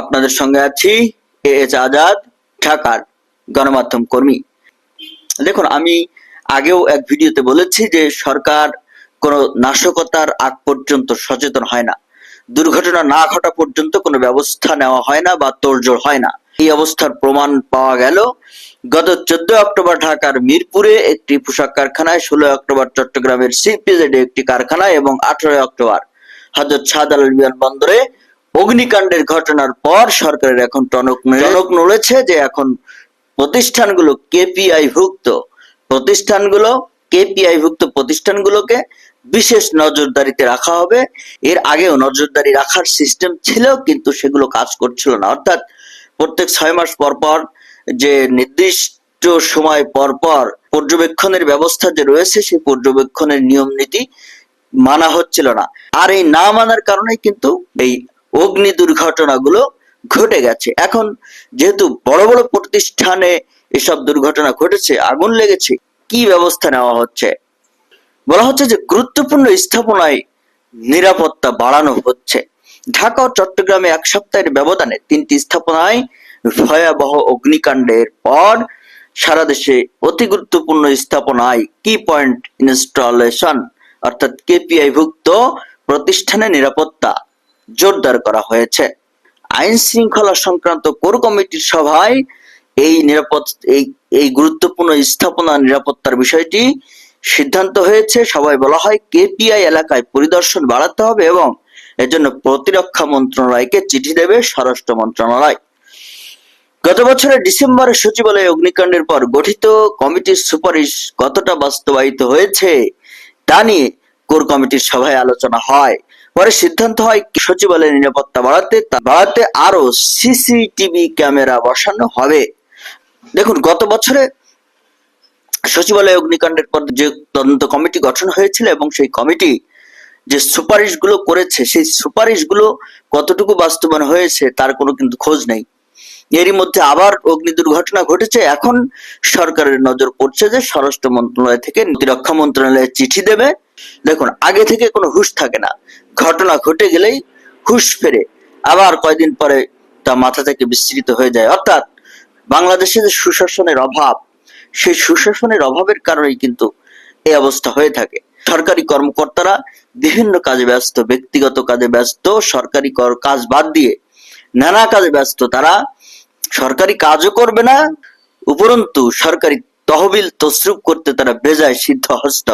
আপনাদের সঙ্গে আছি এ এচ আজাদ, ঢাকার গণমাধ্যম কর্মী। দেখুন, আমি আগেও এক ভিডিওতে বলেছি যে সরকার কোনো নাশকতার আগ পর্যন্ত সচেতন হয় না। দুর্ঘটনা না ঘটা পর্যন্ত কোনো ব্যবস্থা নেওয়া হয় না বা তোড়জোড় হয় না। এই অবস্থার প্রমাণ পাওয়া গেল গত চোদ্দ অক্টোবর ঢাকার মিরপুরে একটি পোশাক কারখানায়, ষোলো অক্টোবর চট্টগ্রামের সিপিজেডে একটি কারখানায় এবং আঠারোই অক্টোবর হজরত শাহজালাল বিমানবন্দরে অগ্নিকাণ্ডের ঘটনার পর সরকারের এখন টনক টনক নড়েছে যে এখন প্রতিষ্ঠানগুলো কেপিআই ভুক্ত। প্রতিষ্ঠানগুলো, কেপিআই ভুক্ত প্রতিষ্ঠানগুলোকে বিশেষ নজরদারিতে রাখা হবে। এর আগেও নজরদারি রাখার সিস্টেম ছিল কিন্তু সেগুলো কাজ করছিল না। অর্থাৎ প্রত্যেক ছয় মাস পর পর যে নির্দিষ্ট সময় পর পর পর্যবেক্ষণের ব্যবস্থা যে রয়েছে, সেই পর্যবেক্ষণের নিয়ম নীতি মানা হচ্ছিল না। আর এই না মানার কারণে কিন্তু এই অগ্নি দুর্ঘটনাগুলো ঘটে গেছে। এখন যেহেতু বড় বড় প্রতিষ্ঠানে এসব দুর্ঘটনা ঘটেছে, আগুন লেগেছে, কি ব্যবস্থা নেওয়া হচ্ছে? বলা হচ্ছে যে গুরুত্বপূর্ণ স্থাপনায় নিরাপত্তা বাড়ানো হচ্ছে। ঢাকা ও চট্টগ্রামে এক সপ্তাহের ব্যবধানে তিনটি স্থাপনায় ভয়াবহ অগ্নিকাণ্ডের পর সারা দেশে অতি গুরুত্বপূর্ণ স্থাপনায় কি পয়েন্ট ইনস্টলেশন অর্থাৎ কেপিআই ভুক্ত প্রতিষ্ঠানে নিরাপত্তা জোরদার করা হয়েছে। আইন শৃঙ্খলা সংক্রান্ত কোর কমিটির সভায় এই নিরাপদ এই এই গুরুত্বপূর্ণ স্থাপনা নিরাপত্তার বিষয়টি সিদ্ধান্ত হয়েছে। সবাই বলা হয় কেপিআই এলাকায় পরিদর্শন বাড়াতে হবে এবং এজন্য প্রতিরক্ষা মন্ত্রণালয়কে চিঠি দেবে স্বরাষ্ট্র মন্ত্রণালয়। গত বছরের ডিসেম্বরে সচিবালয়ে অগ্নিকাণ্ডের পর গঠিত কমিটির সুপারিশ কতটা বাস্তবায়িত হয়েছে তা নিয়ে কোর কমিটির সভায় আলোচনা হয়। পরে সিদ্ধান্ত হয় সচিবালয়ের নিরাপত্তা বাড়াতে বাড়াতে আরও সিসিটিভি ক্যামেরা বসানো হবে। দেখুন, গত বছরে সচিবালয় অগ্নিকাণ্ডের পর যে তদন্ত কমিটি গঠন হয়েছিল এবং সেই কমিটি যে সুপারিশগুলো করেছে, সেই সুপারিশগুলো কতটুকু বাস্তবায়ন হয়েছে, তার কোনো কিন্তু খোঁজ নেই। এরই মধ্যে আবার অগ্নি দুর্ঘটনা ঘটেছে। এখন সরকারের নজর পড়ছে যে স্বরাষ্ট্র মন্ত্রণালয় থেকে প্রতিরক্ষা মন্ত্রণালয়ে চিঠি দেবে। দেখুন, আগে থেকে কোনো হুশ থাকে না। ঘটনা ঘটে গেলেই হুশ ফেরে। আবার কয়দিন পরে তা মাথা থেকে বিস্তৃত হয়ে যায়। অর্থাৎ বাংলাদেশে যে সুশাসনের অভাব, সেই সুশাসনের অভাবের কারণেই কিন্তু এই অবস্থা হয়ে থাকে। সরকারি কর্মকর্তারা বিভিন্ন কাজে ব্যস্ত, ব্যক্তিগত কাজে ব্যস্ত, সরকারি কর- কাজ বাদ দিয়ে নানা কাজে ব্যস্ত। তারা সরকারি কাজও করবে না উপরন্তু সরকারি তহবিল তসরুপ করতে তারা বেজায় সিদ্ধ হস্ত